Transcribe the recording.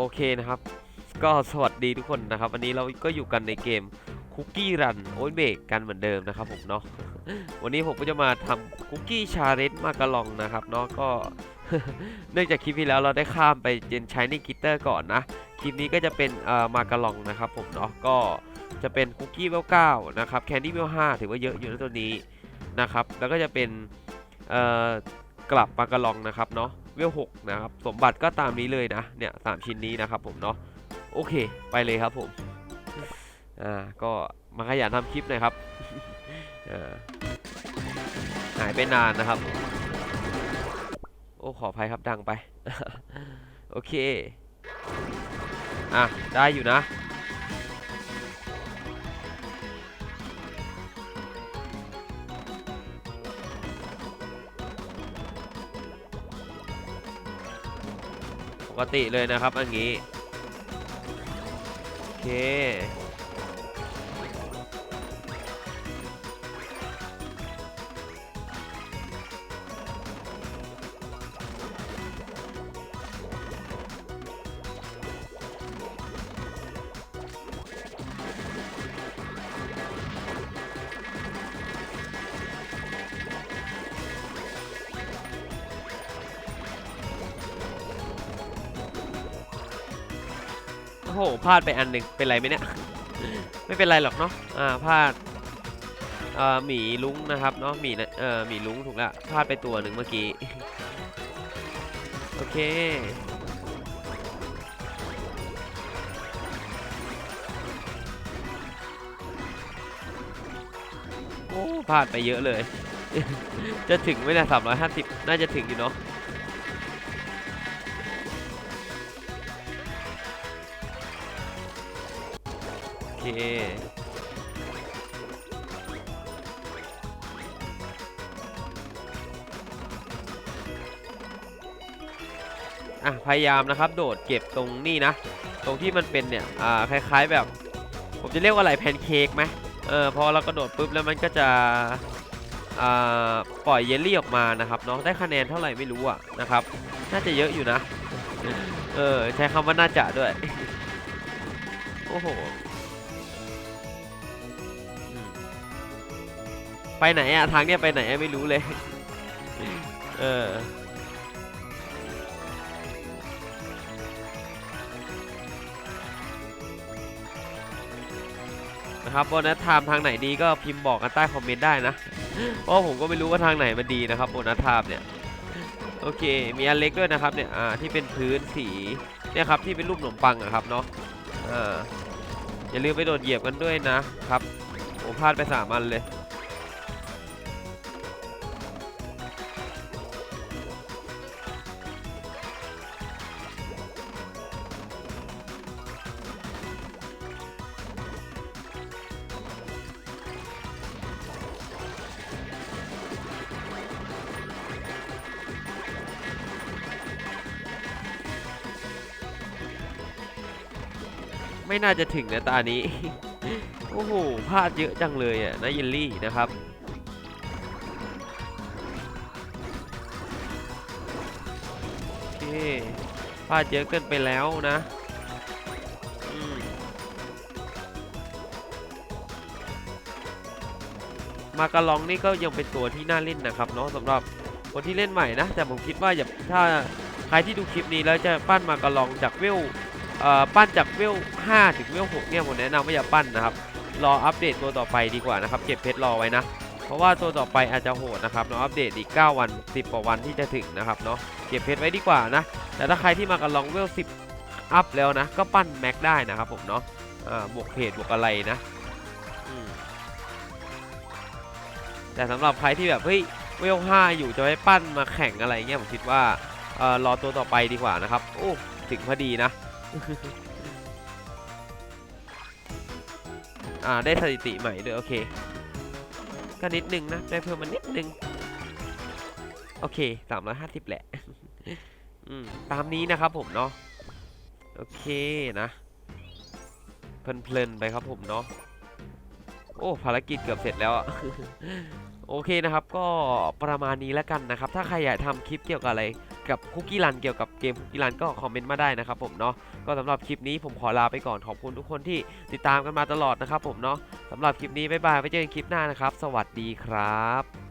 โอเคนะครับ ก็สวัสดีทุกคนนะครับ วันนี้เราก็อยู่กันในเกมคุกกี้รันโอเบกกันเหมือนเดิมนะครับผมเนาะวันนี้ผมก็จะมาทำคุกกี้ชาเลนจ์มากระลองนะครับเนาะก็เนื่องจากคลิปที่แล้วเราได้ข้ามไปเจนใช้ในกิตเตอร์ก่อนนะคลิปนี้ก็จะเป็นเอ่อมากระลองนะครับผมเนาะก็จะเป็นคุกกี้เวลเก้านะครับแคนดี้เวลห้าถือว่าเยอะอยู่ในตัวนี้นะครับแล้วก็จะเป็นเอ่อกลับมากระลองนะครับเนาะ เวลหกนะครับ สมบัติก็ตามนี้เลยนะ เนี่ยสามชิ้นนี้นะครับผมเนาะ โอเค ไปเลยครับผม อ่า ก็มาขยันทำคลิปหน่อยครับ อ่า หายไปนานนะครับ โอ้ ขออภัยครับดังไป โอเค อะ ได้อยู่นะ กติเลยนะครับอันนี้ โอเค หพลาดไปอันหนึ่งเป็นไรไหมเนี่ย ไม่เป็นไรหรอกเนาะอ่าพลาดเอ่อหมีลุงนะครับเนาะหมีนะเอ่อหมีลุงถูกแล้วพลาดไปตัวหนึ่งเมื่อกี้โอเคโอ้พลาดไปเยอะเลย จะถึงไหมเนี่ยสามร้อยห้าสิบน่าจะถึงอยู่เนาะ อะ พยายามนะครับ โดดเก็บตรงนี่นะ ตรงที่มันเป็นเนี่ย อ่า คล้ายๆแบบ ผมจะเรียกว่าอะไรแพนเค้กไหมเออ พอเรากระโดดปุ๊บแล้วมันก็จะ อ่า ปล่อยเยลลี่ออกมานะครับเนาะ ได้คะแนนเท่าไหร่ไม่รู้อะนะครับ น่าจะเยอะอยู่นะ เออ ใช้คำว่าน่าจะด้วย โอ้โห ไปไหนอะทางเนี้ยไปไหนอะไม่รู้เลย เออนะครับโบนัสไทม์ทางไหนดีก็พิมพ์บอกกันใต้คอมเมนต์ได้นะ เพราะผมก็ไม่รู้ว่าทางไหนมันดีนะครับโบนัสไทม์เนี่ย โอเค มีอันเล็กด้วยนะครับเนี่ยอ่าที่เป็นพื้นสีเนี่ยครับที่เป็นรูปขนมปังอะครับเนาะอ่าอย่าลืมไปโดดเหยียบกันด้วยนะครับ ผมพลาดไปสามอันเลย ไม่น่าจะถึงนะตานี้ โอ้โหพลาดเยอะจังเลยอะนะยินลี่นะครับโอเคพลาดเยอะเกินไปแล้วนะมากระลองนี่ก็ยังเป็นตัวที่น่าเล่นนะครับเนาะสำหรับคนที่เล่นใหม่นะ แต่ผมคิดว่าอย่าถ้าใครที่ดูคลิปนี้แล้วจะปั้นมากระลองจากเวลเอ่อ ปั้นจากเวล5ถึงเวล6เนี่ยผมแนะนำว่าอย่าปั้นนะครับ รออัปเดตตัวต่อไปดีกว่านะครับ เก็บเพชรรอไว้นะ เพราะว่าตัวต่อไปอาจจะโหดนะครับเนาะอัปเดตอีก 9 วัน 10กว่าวันที่จะถึงนะครับเนาะเก็บเพชรไว้ดีกว่านะ แต่ถ้าใครที่มากันลองเวล10 อัพแล้วนะ ก็ปั้นแม็กได้นะครับผมเนาะบวกเพจบวกอะไรนะแต่สำหรับใครที่แบบเฮ้ยเวล5อยู่จะไปปั้นมาแข่งอะไรเงี้ยผมคิดว่าเออรอตัวต่อไปดีกว่านะครับโอ้ถึงพอดีนะ อ่าได้สถิติใหม่ด้วยโอเค ก็นิดนึงนะ ได้เพิ่มมานิดนึง โอเคสามร้อยห้าสิบแหละอืมตามนี้นะครับผมเนาะ โอเคนะ เพลินๆไปครับผมเนาะ โอ้ภารกิจเกือบเสร็จแล้วอะโอเคนะครับ ก็ประมาณนี้แล้วกันนะครับ ถ้าใครอยากทำคลิปเกี่ยวกับอะไรกับคุกกี้รันเกี่ยวกับเกมคุกกี้รันก็คอมเมนต์มาได้นะครับผมเนาะก็สำหรับคลิปนี้ผมขอลาไปก่อนขอบคุณทุกคนที่ติดตามกันมาตลอดนะครับผมเนาะสำหรับคลิปนี้บ๊ายบายไว้เจอกันคลิปหน้านะครับ สวัสดีครับ